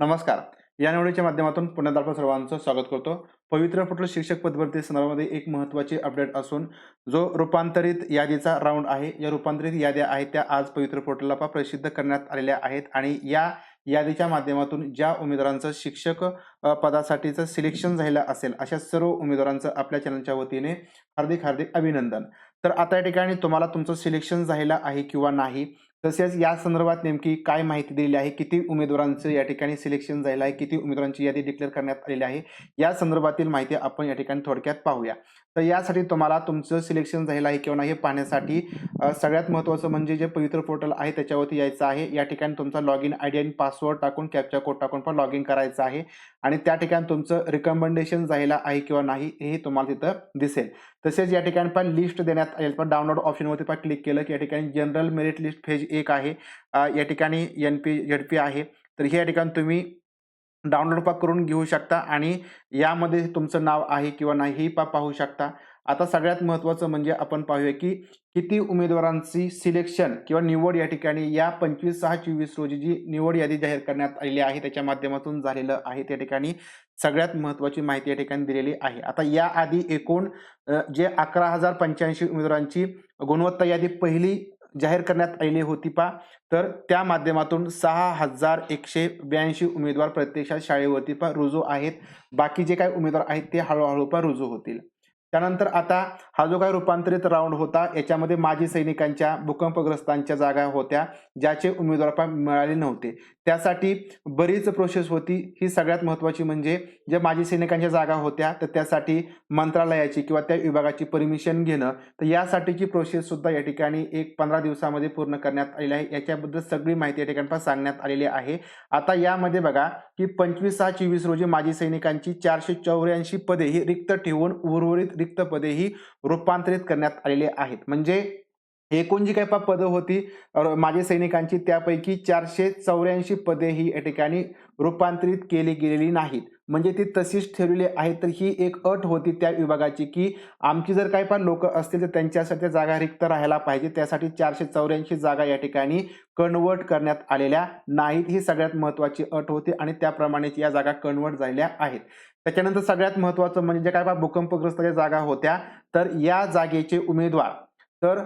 नमस्कार. या निवडीच्या माध्यमातून पुण्यात आपण सर्वांचं स्वागत करतो. पवित्र पटोल शिक्षक पदभरती संदर्भामध्ये एक महत्त्वाची अपडेट असून जो रूपांतरित यादीचा राऊंड आहे या रूपांतरित याद्या आहेत त्या आज पवित्र पोर्टलला प्रसिद्ध करण्यात आलेल्या आहेत आणि या यादीच्या माध्यमातून ज्या उमेदवारांचं शिक्षक पदासाठीचं सिलेक्शन झालेलं असेल अशा सर्व उमेदवारांचं आपल्या चॅनलच्या वतीने हार्दिक हार्दिक अभिनंदन. तर आता या ठिकाणी तुम्हाला तुमचं सिलेक्शन झालेलं आहे किंवा नाही तसेच या संदर्भात नेमकी काय माहिती दिलेली आहे किती उमेदवारांचं या ठिकाणी सिलेक्शन झालेलं आहे किती उमेदवारांची यादी डिक्लेअर करण्यात आलेली आहे या संदर्भातील माहिती आपण या ठिकाणी थोडक्यात पाहूया. तर यासाठी तुम्हाला तुमचं सिलेक्शन झालेलं आहे किंवा नाही हे पाहण्यासाठी सगळ्यात महत्त्वाचं म्हणजे जे पवित्र पोर्टल आहे त्याच्यावरती यायचं आहे. या ठिकाणी तुमचा लॉग इन आय डी आणि पासवर्ड टाकून कॅप्चा कोड टाकून पण लॉग इन करायचं आहे. आणि त्या ठिकाणी तुमचं रिकमेंडेशन झालेलं आहे किंवा नाही हे तुम्हाला तिथं दिसेल. तसेच या ठिकाणी पण लिस्ट देण्यात आलेल पण डाउनलोड ऑप्शनवरती पण क्लिक केलं की या ठिकाणी जनरल मेरिट लिस्ट फेज एक आहे. या ठिकाणी एन पी झेड पी आहे. तर हे या ठिकाणी तुम्ही डाउनलोड पा करून घेऊ शकता आणि यामध्ये तुमचं नाव आहे किंवा नाही हे पा पाहू शकता. आता सगळ्यात महत्त्वाचं म्हणजे आपण पाहूया की किती उमेदवारांची सिलेक्शन किंवा निवड या ठिकाणी या पंचवीस सहा चोवीस रोजी जी निवड यादी जाहीर करण्यात आलेली आहे त्याच्या माध्यमातून झालेलं आहे. त्या ठिकाणी सगळ्यात महत्त्वाची माहिती या ठिकाणी दिलेली आहे. आता या आधी एकूण जे अकरा हजार पंच्याऐंशी उमेदवारांची गुणवत्ता यादी पहिली जाहीर करण्यात आलेली होती पा तर त्या माध्यमातून सहा हजार एकशे ब्याऐंशी उमेदवार प्रत्यक्षात शाळेवरती पा रुजू आहेत. बाकी जे काही उमेदवार आहेत ते हळूहळू पा रुजू होतील. त्यानंतर आता हा जो काही रूपांतरित राऊंड होता याच्यामध्ये माजी सैनिकांच्या भूकंपग्रस्तांच्या जागा होत्या ज्याचे उमेदवार मिळाले नव्हते. त्यासाठी बरीच प्रोसेस होती. ही सगळ्यात महत्त्वाची म्हणजे जे माजी सैनिकांच्या जागा होत्या तर त्यासाठी मंत्रालयाची किंवा त्या विभागाची परमिशन घेणं. तर यासाठीची प्रोसेस सुद्धा या ठिकाणी एक पंधरा दिवसामध्ये पूर्ण करण्यात आलेली आहे. याच्याबद्दल सगळी माहिती या ठिकाणी सांगण्यात आलेली आहे. आता यामध्ये बघा की पंचवीस सहा चोवीस रोजी माजी सैनिकांची चारशे चौऱ्याऐंशी पदे ही रिक्त ठेवून उर्वरित रिक्त पदे ही रूपांतरित करण्यात आलेली आहेत. म्हणजे एकूण जी काही पदं होती अ, माजी सैनिकांची त्यापैकी चारशे चौऱ्याऐंशी पदे ही या ठिकाणी रूपांतरित केली गेलेली नाहीत. म्हणजे ती तशीच ठेवलेली आहेत तर ही एक अट होती त्या विभागाची की आमची जर काही पण लोक असतील तर त्यांच्यासाठी जागा रिक्त राहायला पाहिजे. त्यासाठी चारशे चौऱ्याऐंशी जागा या ठिकाणी कन्वर्ट करण्यात आलेल्या नाहीत. ही सगळ्यात महत्त्वाची अट होती आणि त्याप्रमाणेच या जागा कन्वर्ट झालेल्या आहेत. त्याच्यानंतर सगळ्यात महत्त्वाचं म्हणजे जे काय बा भूकंपग्रस्त ज्या जागा होत्या तर या जागेचे उमेदवार तर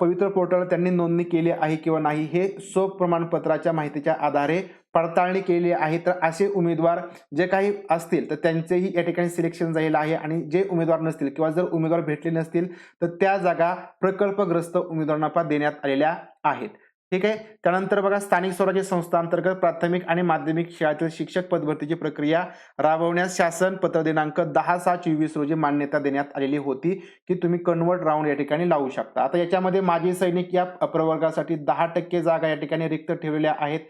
पवित्र पोर्टल त्यांनी नोंदणी केली आहे किंवा नाही हे सोप प्रमाणपत्राच्या माहितीच्या आधारे पडताळणी केली आहे तर असे उमेदवार जे काही असतील तर त्यांचेही या ठिकाणी सिलेक्शन झालेलं आहे आणि जे उमेदवार नसतील किंवा जर उमेदवार भेटले नसतील तर त्या जागा प्रकल्पग्रस्त उमेदवारांना देण्यात आलेल्या आहेत. ठीक आहे? त्यानंतर बघा स्थानिक स्वराज्य संस्था अंतर्गत प्राथमिक आणि माध्यमिक शाळेतील शिक्षक पदभरतीची प्रक्रिया राबवण्यास शासन पत्र दिनांक दहा सहा चोवीस रोजी मान्यता देण्यात आलेली होती की तुम्ही कन्वर्ट राऊंड या ठिकाणी लावू शकता. आता याच्यामध्ये माजी सैनिक या प्रवर्गासाठी दहा टक्के जागा या ठिकाणी रिक्त ठेवलेल्या आहेत.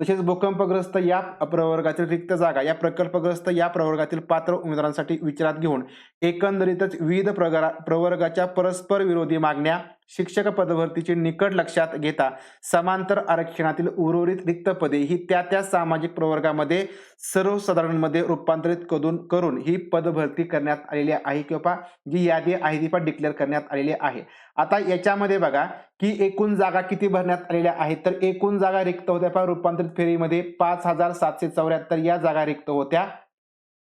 तसेच भूकंपग्रस्त या प्रवर्गातील रिक्त जागा या प्रकल्पग्रस्त या प्रवर्गातील पात्र उमेदवारांसाठी विचारात घेऊन एकंदरीतच विविध प्रकारा प्रवर्गाच्या परस्पर विरोधी मागण्या शिक्षक पदभरतीची निकट लक्षात घेता समांतर आरक्षणातील उर्वरित रिक्त पदे ही त्या त्या सामाजिक प्रवर्गामध्ये सर्वसाधारणमध्ये रूपांतरित करून करून ही पदभरती करण्यात आलेली आहे किंवा जी यादी आहे ती पण डिक्लेअर करण्यात आलेली आहे. आता याच्यामध्ये बघा की एकूण जागा किती भरण्यात आलेल्या आहेत? तर एकूण जागा रिक्त होत्या पहा रूपांतरित फेरीमध्ये पाच हजार सातशे चौऱ्याहत्तर या जागा रिक्त होत्या.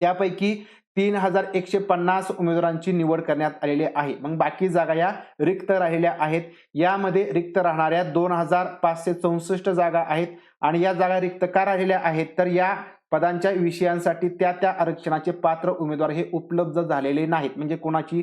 त्यापैकी तीन हजार एकशे पन्नास उमेदवारांची निवड करण्यात आलेली आहे. मग बाकी जागा या रिक्त राहिल्या आहेत. यामध्ये रिक्त राहणाऱ्या दोन हजार पाचशे चौसष्ट जागा आहेत. आणि या जागा रिक्त का राहिल्या आहेत? तर या पदांच्या विषयांसाठी त्या त्या आरक्षणाचे पात्र उमेदवार हे उपलब्ध झालेले नाहीत. म्हणजे कोणाची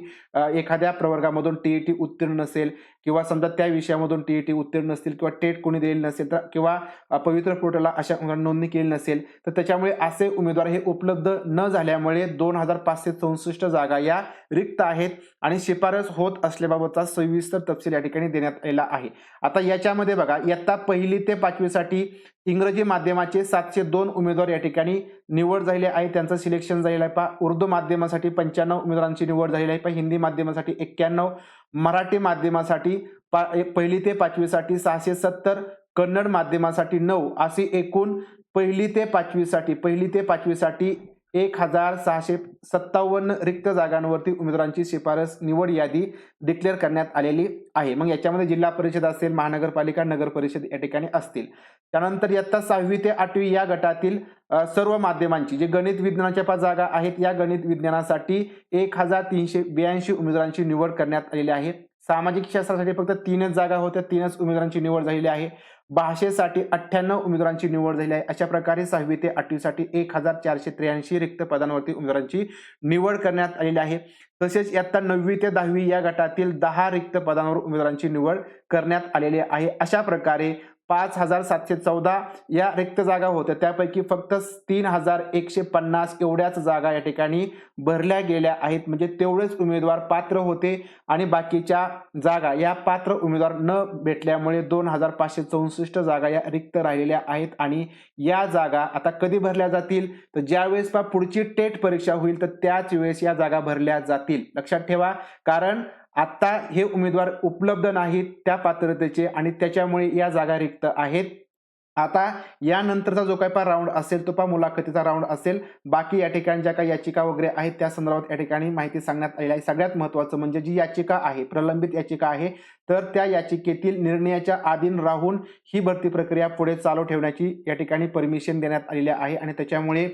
एखाद्या प्रवर्गामधून टी ई टी उत्तीर्ण नसेल किंवा समजा त्या विषयामधून टी ई टी उत्तीर्ण नसतील किंवा टेट कोणी दिलेली नसेल तर किंवा पवित्र पोर्टलला अशा नोंदणी केली नसेल तर त्याच्यामुळे असे उमेदवार हे उपलब्ध न झाल्यामुळे दोन हजार पाचशे चौसष्ट जागा या रिक्त आहेत आणि शिफारस होत असल्याबाबतचा सविस्तर तपशील या ठिकाणी देण्यात आलेला आहे. आता याच्यामध्ये बघा इयत्ता पहिली ते पाचवीसाठी इंग्रजी माध्यमाचे सातशे दोन उमेदवार या ठिकाणी निवड झालेले आहे. त्यांचं सिलेक्शन झालेलं आहे. पहा उर्दू माध्यमासाठी पंच्याण्णव उमेदवारांची निवड झालेली आहे. पहा हिंदी माध्यमासाठी एक्क्याण्णव मराठी माध्यमासाठी पा पहिली ते पाचवीसाठी सहाशे सत्तर कन्नड माध्यमासाठी नऊ अशी एकूण पहिली ते पाचवीसाठी पहिली ते पाचवीसाठी एक हजार सहाशे सत्तावन्न रिक्त जागांवरती उमेदवारांची शिफारस निवड यादी डिक्लेअर करण्यात आलेली आहे. मग याच्यामध्ये जिल्हा परिषद असेल महानगरपालिका नगर परिषद या ठिकाणी असतील. त्यानंतर इयत्ता सहावी ते आठवी या गटातील सर्व माध्यमांची जे गणित विज्ञानाच्या पाच जागा आहेत या गणित विज्ञानासाठी एक हजार तीनशे ब्याऐंशी उमेदवारांची निवड करण्यात आलेली आहे. सामाजिक शास्त्रासाठी फक्त तीनच जागा होत्या तीनच उमेदवारांची निवड झालेली आहे. भाषेसाठी अठ्ठ्याण्णव उमेदवारांची निवड झाली आहे. अशा प्रकारे सहावी ते आठवीसाठी एक हजार चारशे त्र्याऐंशी रिक्त पदांवरती उमेदवारांची निवड करण्यात आलेली आहे. तसेच इयत्ता नववी ते दहावी या गटातील दहा रिक्त पदांवर उमेदवारांची निवड करण्यात आलेली आहे. अशा प्रकारे पाच हजार सातशे चौदा या रिक्त जागा होत्या. त्यापैकी फक्त तीन हजार एकशे पन्नास एवढ्याच जागा या ठिकाणी भरल्या गेल्या आहेत. म्हणजे तेवढेच उमेदवार पात्र होते आणि बाकीच्या जागा या पात्र उमेदवार न भेटल्यामुळे दोन हजार पाचशे चौसष्ट जागा या रिक्त राहिलेल्या आहेत आणि या जागा आता कधी भरल्या जातील? तर ज्यावेळेस पा पुढची टेट परीक्षा होईल तर त्याच वेळेस या जागा भरल्या जातील. लक्षात ठेवा कारण आत्ता हे उमेदवार उपलब्ध नाहीत त्या पात्रतेचे आणि त्याच्यामुळे या जागा रिक्त आहेत. आता यानंतरचा जो काही पा राऊंड असेल तो पा मुलाखतीचा राऊंड असेल. बाकी या ठिकाणी ज्या काही याचिका वगैरे आहेत त्या संदर्भात या ठिकाणी माहिती सांगण्यात आली आहे. सगळ्यात महत्त्वाचं म्हणजे जी याचिका आहे प्रलंबित याचिका आहे तर त्या याचिकेतील निर्णयाच्या अधीन राहून ही भरती प्रक्रिया पुढे चालू ठेवण्याची या ठिकाणी परमिशन देण्यात आलेली आहे. आणि त्याच्यामुळे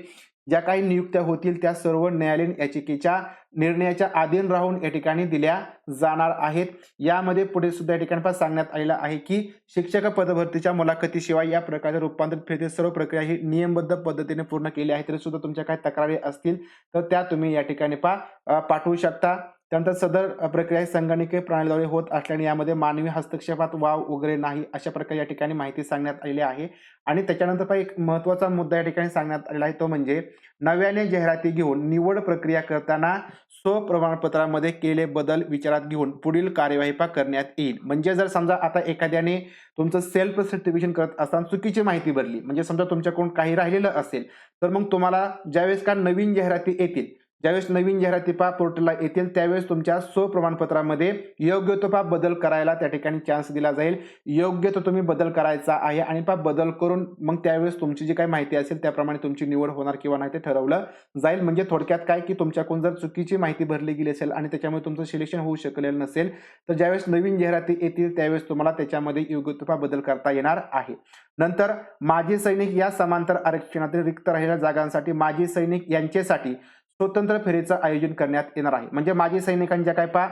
ज्या काही नियुक्त्या होतील त्या सर्व न्यायालयीन याचिकेच्या निर्णयाच्या अधीन राहून या ठिकाणी दिल्या जाणार आहेत. यामध्ये पुढे सुद्धा या ठिकाणी पण सांगण्यात आलेलं आहे की शिक्षक पदभरतीच्या मुलाखतीशिवाय या प्रकारच्या रूपांतरित फेरीतील सर्व प्रक्रिया ही नियमबद्ध पद्धतीने पूर्ण केली आहे. तरी सुद्धा तुमच्या काही तक्रारी असतील तर त्या तुम्ही या ठिकाणी पा पाठवू शकता. त्यानंतर सदर प्रक्रिया संगणकीय प्रणालीद्वारे होत असल्याने यामध्ये मानवी हस्तक्षेपात वाव वगैरे नाही अशा प्रकारे या ठिकाणी माहिती सांगण्यात आलेली आहे. आणि त्याच्यानंतर पण एक महत्त्वाचा मुद्दा या ठिकाणी सांगण्यात आलेला आहे तो म्हणजे नव्याने जाहिराती घेऊन निवड प्रक्रिया करताना स्वप्रमाणपत्रामध्ये केले बदल विचारात घेऊन पुढील कार्यवाही पा करण्यात येईल. म्हणजे जर समजा आता एखाद्याने तुमचं सेल्फ सर्टिफिकेशन करत असताना चुकीची माहिती भरली म्हणजे समजा तुमच्याकडून काही राहिलेलं असेल तर मग तुम्हाला ज्यावेळेस का नवीन जाहिराती येतील ज्यावेळेस नवीन जाहिराती पा पोर्टलला येतील त्यावेळेस तुमच्या स्वप्रमाणपत्रामध्ये योग्य तो पा बदल करायला त्या ठिकाणी चान्स दिला जाईल. योग्य तो तुम्ही बदल करायचा आहे आणि पा बदल करून मग त्यावेळेस तुमची जी काही माहिती असेल त्याप्रमाणे तुमची निवड होणार किंवा नाही ते ठरवलं जाईल. म्हणजे थोडक्यात काय की तुमच्याकडून जर चुकीची माहिती भरली गेली असेल आणि त्याच्यामुळे तुमचं सिलेक्शन होऊ शकलेलं नसेल तर ज्यावेळेस नवीन जाहिराती येतील त्यावेळेस तुम्हाला त्याच्यामध्ये योग्य बदल करता येणार आहे. नंतर माजी सैनिक या समांतर आरक्षणातील रिक्त राहिलेल्या जागांसाठी माजी सैनिक यांच्यासाठी स्वतंत्र फेरीचं आयोजन करण्यात येणार आहे. म्हणजे माजी सैनिकांच्या काय पा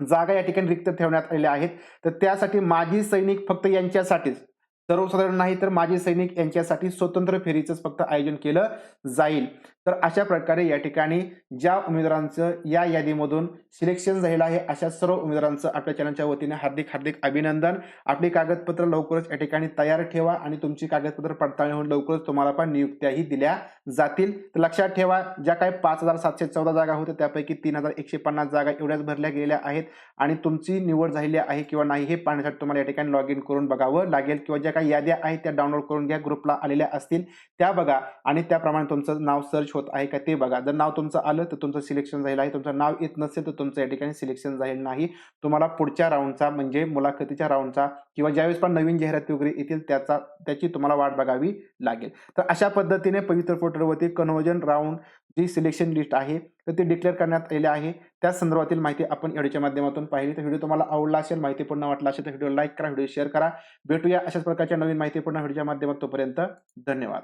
जागा या ठिकाणी रिक्त ठेवण्यात आलेल्या आहेत. तर त्यासाठी माजी सैनिक फक्त यांच्यासाठीच सर्वसाधारण नाही तर माजी सैनिक यांच्यासाठी स्वतंत्र फेरीचंच फक्त आयोजन केलं जाईल. तर अशा प्रकारे या ठिकाणी ज्या उमेदवारांचं या यादीमधून सिलेक्शन झालेलं आहे अशा सर्व उमेदवारांचं आपल्या चॅनलच्या वतीने हार्दिक हार्दिक अभिनंदन. आपली कागदपत्र लवकरच या ठिकाणी तयार ठेवा आणि तुमची कागदपत्र पडताळणी होऊन लवकरच तुम्हाला पण नियुक्त्याही दिल्या जातील. तर लक्षात ठेवा ज्या काही पाच हजार सातशे चौदा जागा होत्या त्यापैकी तीन हजार एकशे पन्नास जागा एवढ्याच भरल्या गेल्या आहेत. आणि तुमची निवड झालेली आहे किंवा नाही हे पाहण्यासाठी तुम्हाला या ठिकाणी लॉग इन करून बघावं लागेल किंवा ज्या काही याद्या आहेत त्या डाउनलोड करून घ्या. ग्रुपला आलेल्या असतील त्या बघा. आणि त्याप्रमाणे तुमचं नाव सर्च होत आहे का ते बघा. जर नाव तुमचं आलं तर तुमचं सिलेक्शन झालेलं आहे. तुमचं नाव येत नसेल तर तुमचं या ठिकाणी सिलेक्शन झालेलं नाही. तुम्हाला पुढच्या राऊंडचा म्हणजे मुलाखतीच्या राऊंडचा किंवा ज्यावेळेस पण नवीन जाहिराती वगैरे येतील त्याचा त्याची तुम्हाला वाट बघावी लागेल. तर अशा पद्धतीने पवित्र पोर्टलवरती कन्वर्जन राऊंड जी सिलेक्शन लिस्ट आहे तर ती डिक्लेअर करण्यात आले आहे. त्या संदर्भातील माहिती आपण व्हिडिओच्या माध्यमातून पाहिली. तर व्हिडिओ तुम्हाला आवडला असेल माहितीपूर्ण वाटला असेल तर व्हिडिओ लाईक करा व्हिडिओ शेअर करा. भेटूया अशाच प्रकारच्या नवीन माहितीपूर्ण व्हिडिओच्या माध्यमात तोपर्यंत धन्यवाद.